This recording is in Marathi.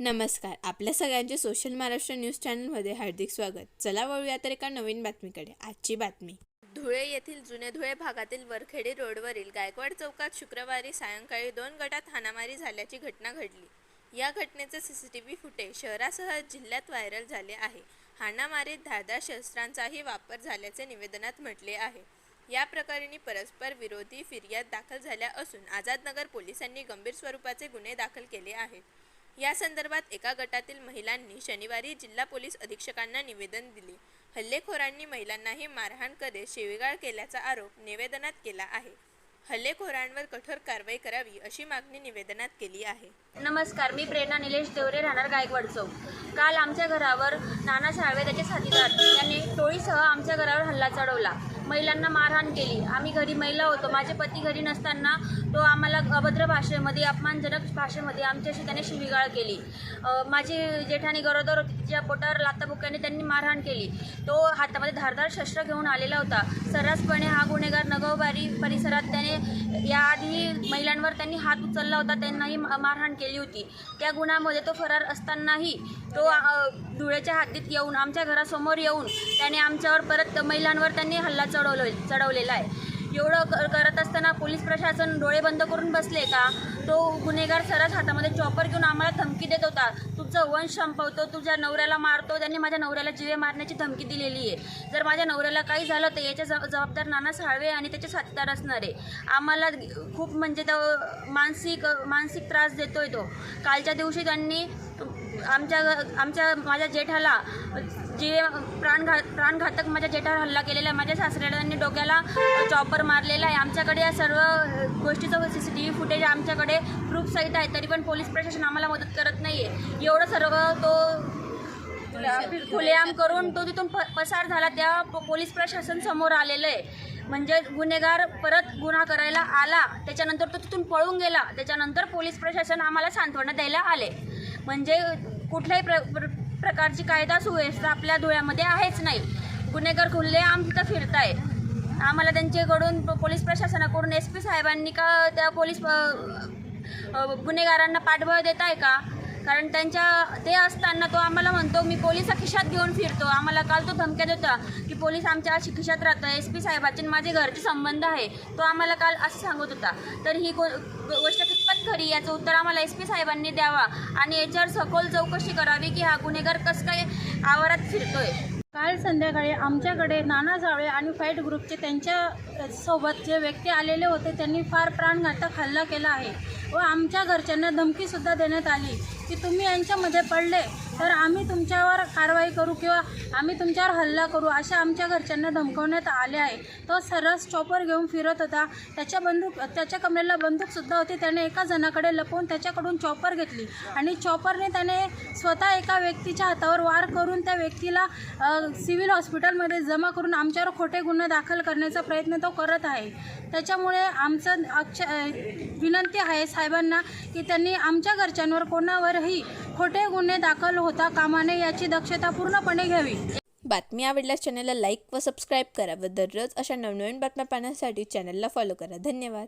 नमस्कार. आपल्या सगळ्यांचे सोशल महाराष्ट्र न्यूज चॅनलमध्ये हार्दिक स्वागत. चला वळूया तर एका नवीन बातमीकडे. आजची बातमी. धुळे येथील जुने धुळे भागातील वरखेडी रोडवरील गायकवाड चौकात शुक्रवारी सायंकाळी दोन गटात हाणामारी झाल्याची घटना घडली. या घटनेचे सीसीटीव्ही फुटेज शहरासह जिल्ह्यात व्हायरल झाले आहे. हाणामारीत धारदार शस्त्रांचाही वापर झाल्याचे निवेदनात म्हटले आहे. या प्रकरणी परस्पर विरोधी फिर्याद दाखल झाल्या असून आझादनगर पोलिसांनी गंभीर स्वरूपाचे गुन्हे दाखल केले आहेत. या संदर्भात एका गटातील महिलांनी शनिवारी जिल्हा पोलीस अधीक्षकांना निवेदन दिले. हल्लेखोरांनी महिलांनाही मारहाण करीत शिवीगाळ केल्याचा आरोप निवेदनात केला आहे. हल्लेखोरांवर कठोर कारवाई करावी अशी मागणी निवेदनात केली आहे. नमस्कार मी प्रेरणा निलेश देवरे राहणार गायकवाड चौक. काल आमच्या घरावर नाना साळवे त्याचे साथीदार यांनी टोळीसह आमच्या घरावर हल्ला चढवला. महिलांना मारहाण केली. आम्ही घरी महिला होतो. माझे पती घरी नसताना तो आम्हाला अभद्र भाषेमध्ये अपमानजनक भाषेमध्ये आमच्याशी त्याने शिवीगाळ केली. माझी जेठाणी गरोदर होती तिच्या पोटावर लाताबुक्याने त्यांनी मारहाण केली. तो हातामध्ये धारदार शस्त्र घेऊन आलेला होता. सर्रासपणे हा गुन्हेगार नगवबारी परिसरात त्याने याआधी महिलांवर त्यांनी हात उचलला होता त्यांनाही मारहाण केली होती. त्या गुन्ह्यामध्ये तो फरार असतानाही तो धुळ्याच्या धुळेच्या हद्दीत येऊन आमच्या घरासमोर येऊन त्याने आमच्यावर परत महिलांवर त्यांनी हल्ला चढवलं चढवलेला आहे. एवढं क- करत असताना पोलीस प्रशासन डोळे बंद करून बसले का? तो गुन्हेगार सरस हातामध्ये चॉपर घेऊन आम्हाला धमकी देत होता. तुमचं वंश संपवतो तुझ्या नवऱ्याला मारतो त्यांनी माझ्या नवऱ्याला जीवे मारण्याची धमकी दिलेली आहे. जर माझ्या नवऱ्याला काही झालं तर याच्या ज- जबाबदार नाना साळवे आणि त्याचे साथीदार असणार आहे. आम्हाला खूप म्हणजे तो मानसिक मानसिक त्रास देतोय तो. कालच्या दिवशी त्यांनी आमच्या आमच्या माझ्या जेठाला जे प्राणघात प्राणघातक माझ्या जेठावर हल्ला केलेला आहे. माझ्या सासऱ्याला डोक्याला चॉपर मारलेला आहे. आमच्याकडे या सर्व गोष्टीचं C C T V footage आमच्याकडे प्रूफसहित आहे. तरी पण पोलीस प्रशासन आम्हाला मदत करत नाही आहे एवढं सर्व तो खुलेआम करून तो तिथून प पसार झाला. त्या पोलीस प्रशासन समोर आलेलं आहे. म्हणजे गुन्हेगार परत गुन्हा करायला आला. त्याच्यानंतर तो तिथून पळून गेला. त्याच्यानंतर पोलीस प्रशासन आम्हाला सांत्वना द्यायला आले. म्हणजे कुठल्याही प्र प्र प्रकारची कायदा सुव्यवस्था आपल्या धुळ्यामध्ये आहेच नाही. गुन्हेगार खुल्लेआम तिथं आहे आम्हाला त्यांच्याकडून पोलीस प्रशासनाकडून एस पी साहेबांनी का त्या पोलीस गुन्हेगारांना पाठबळ देत आहे का? कारण त्यांच्या ते असताना तो आम्हाला म्हणतो मी पोलिसा खिशात घेऊन फिरतो. आम्हाला काल तो धमक्या देता की पोलीस आमच्या अशी खिशात राहतं. एस पी साहेबाचे माझे घरचे संबंध आहे. तो आम्हाला काल असं सांगत होता. तर ही गो गोष्ट कितपत खरी याचं उत्तर आम्हाला एस पी साहेबांनी द्यावा आणि याच्यावर सखोल चौकशी करावी की हा गुन्हेगार कसं काय आवारात फिरतोय. काल संध्याकाळी आमच्याकडे नाना जावळे आणि फाईट ग्रुपचे त्यांच्यासोबत जे व्यक्ती आलेले होते त्यांनी फार प्राणघातक हल्ला केला आहे. व आमच्या घरच्यांना धमकीसुद्धा देण्यात आली की तुम्ही यांच्यामध्ये पडले. तर आम्ही तुमच्यावर कारवाई करू किंवा आम्ही तुमच्यावर हल्ला करू अशा आमच्या घरच्यांना धमकवण्यात आले आहे. तो सरस चॉपर घेऊन फिरत होता. त्याच्या बंदूक त्याच्या कमरेला बंदूकसुद्धा होती. त्याने एका जणाकडे लपवून त्याच्याकडून चॉपर घेतली. आणि चॉपरने त्याने स्वतः एका व्यक्तीच्या हातावर वार करून त्या व्यक्तीला सिव्हिल हॉस्पिटलमध्ये जमा करून आमच्यावर खोटे गुन्हे दाखल करण्याचा प्रयत्न तो करत आहे. त्याच्यामुळे आमचं अक्ष विनंती आहे साहेबांना की त्यांनी आमच्या घरच्यांवर कोणावरही खोटे गुन्हे दाखल होता कामा नये याची दक्षता पूर्णपणे घ्यावी. बातमी आवडल्यास चॅनलला लाईक व सबस्क्राईब करा व दररोज अशा नवनवीन बातम्या पाहण्यासाठी चॅनलला फॉलो करा. धन्यवाद.